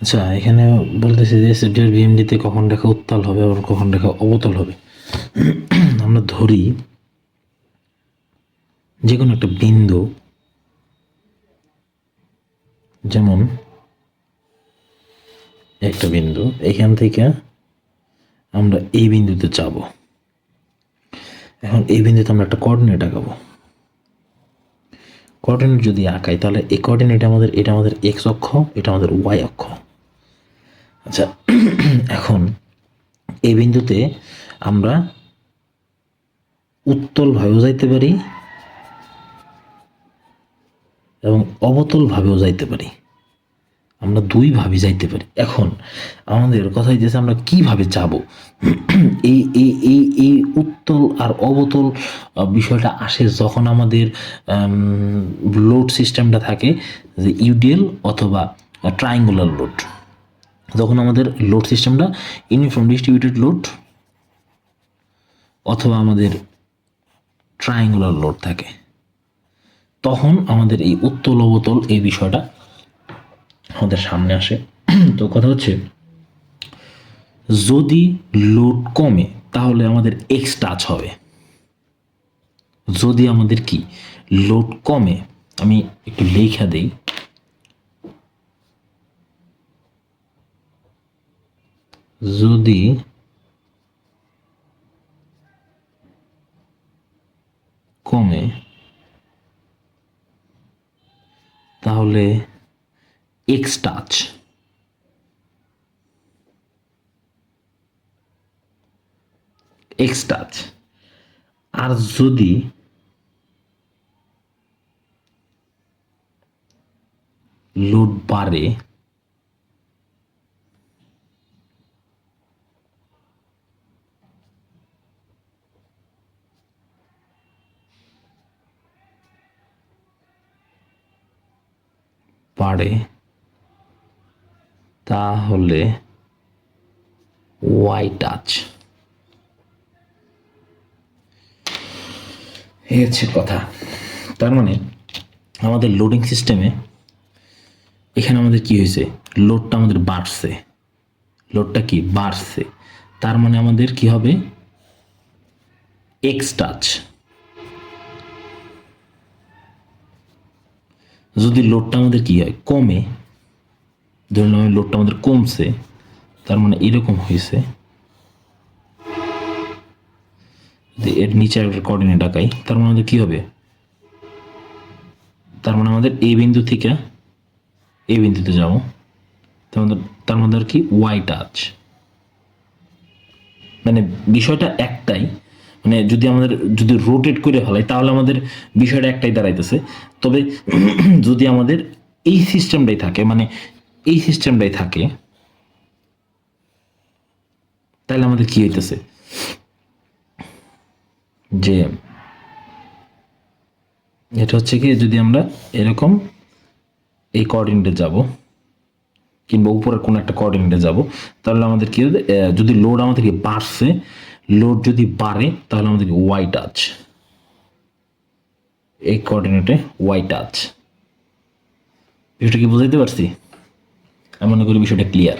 আচ্ছা এখানে বলতেছি যে এসএফডিআর বিএমডিতে কখন রেখা উত্তাল হবে আবার কখন রেখা অবতল হবে। আমরা ধরি যে কোনো একটা বিন্দু, যেমন একটা বিন্দু, এখান থেকে আমরা এই বিন্দুতে যাব এখন এই বিন্দুতে আমরা একটা কোঅর্ডিনেট আঁকাবো। কোঅর্ডিনেট যদি আঁকাই, তাহলে এই কোঅর্ডিনেট আমাদের, এটা আমাদের এক্স অক্ষ, এটা আমাদের ওয়াই অক্ষ। আচ্ছা এখন এই বিন্দুতে আমরা উত্তলভাবেও যাইতে পারি এবং অবতলভাবেও যাইতে পারি। আমরা দুইভাবে যাইতে পারি। এখন আমাদের কথা হইতেছে আমরা কীভাবে যাব? এই এই এই এই উত্তল আর অবতল বিষয়টা আসে যখন আমাদের লোড সিস্টেমটা থাকে যে ইউডিএল অথবা ট্রায়াঙ্গুলার লোড যখন আমাদের লোড সিস্টেমটা ইউনিফর্ম ডিস্ট্রিবিউটেড লোড অথবা আমাদের ট্রায়াঙ্গুলার লোড থাকে। তখন আমাদের এই উত্তল অবতল এই বিষয়টা আমাদের সামনে আসে। তো কথা হচ্ছে, যদি লোড কমে, তাহলে আমাদের এক্স টাচ হবে। যদি আমাদের কি? লোড কমে, আমি একটু লেখা দেই। যদি কমে তাহলে এক্স টাচ এক্স টাচ আর যদি লোড বাড়ে বাড়ে তাহলে ওয়াই টাচ এই হচ্ছে কথা। তার মানে আমাদের লোডিং সিস্টেমে এখানে আমাদের কি হয়েছে? লোডটা আমাদের বাড়ছে। লোডটা কি? বাড়ছে। তার মানে আমাদের কি হবে? এক্স টাচ যদি লোডটা আমাদের কি হয়, কমে, ধরুন আমি লোডটা আমাদের কমছে, তার মানে এরকম হয়েছে। এর নিচে একটা কোঅর্ডিনেট আঁকাই, তার মানে আমাদের কি হবে? তার মানে আমাদের এই বিন্দু থেকে এই বিন্দুতে যাব। তার মধ্যে তার মধ্যে আর কি ওয়াই টাচ মানে বিষয়টা একটাই মানে যদি আমাদের, যদি রোটেট করে ফেলাই, তাহলে আমাদের বিষয়টা একটাই দাঁড়াইতেছে। তবে যদি আমাদের এই সিস্টেমটাই থাকে মানে এই সিস্টেমটাই থাকে, তাহলে আমাদের কি হইতেছে? যে এটা হচ্ছে কি, যদি আমরা এরকম এই কোঅর্ডিনেটে যাব, কিংবা উপরের কোনো একটা কোঅর্ডিনেটে যাব, তাহলে আমাদের কি যদি লোড আমাদেরকে বাড়ছে লোড যদি বাড়ে, তাহলে আমাদের ওয়াই টাচ এই কোঅর্ডিনেটে ওয়াই টাচ বিষয়টা কি বুঝাইতে পারছি? আমি মনে করি বিষয়টা ক্লিয়ার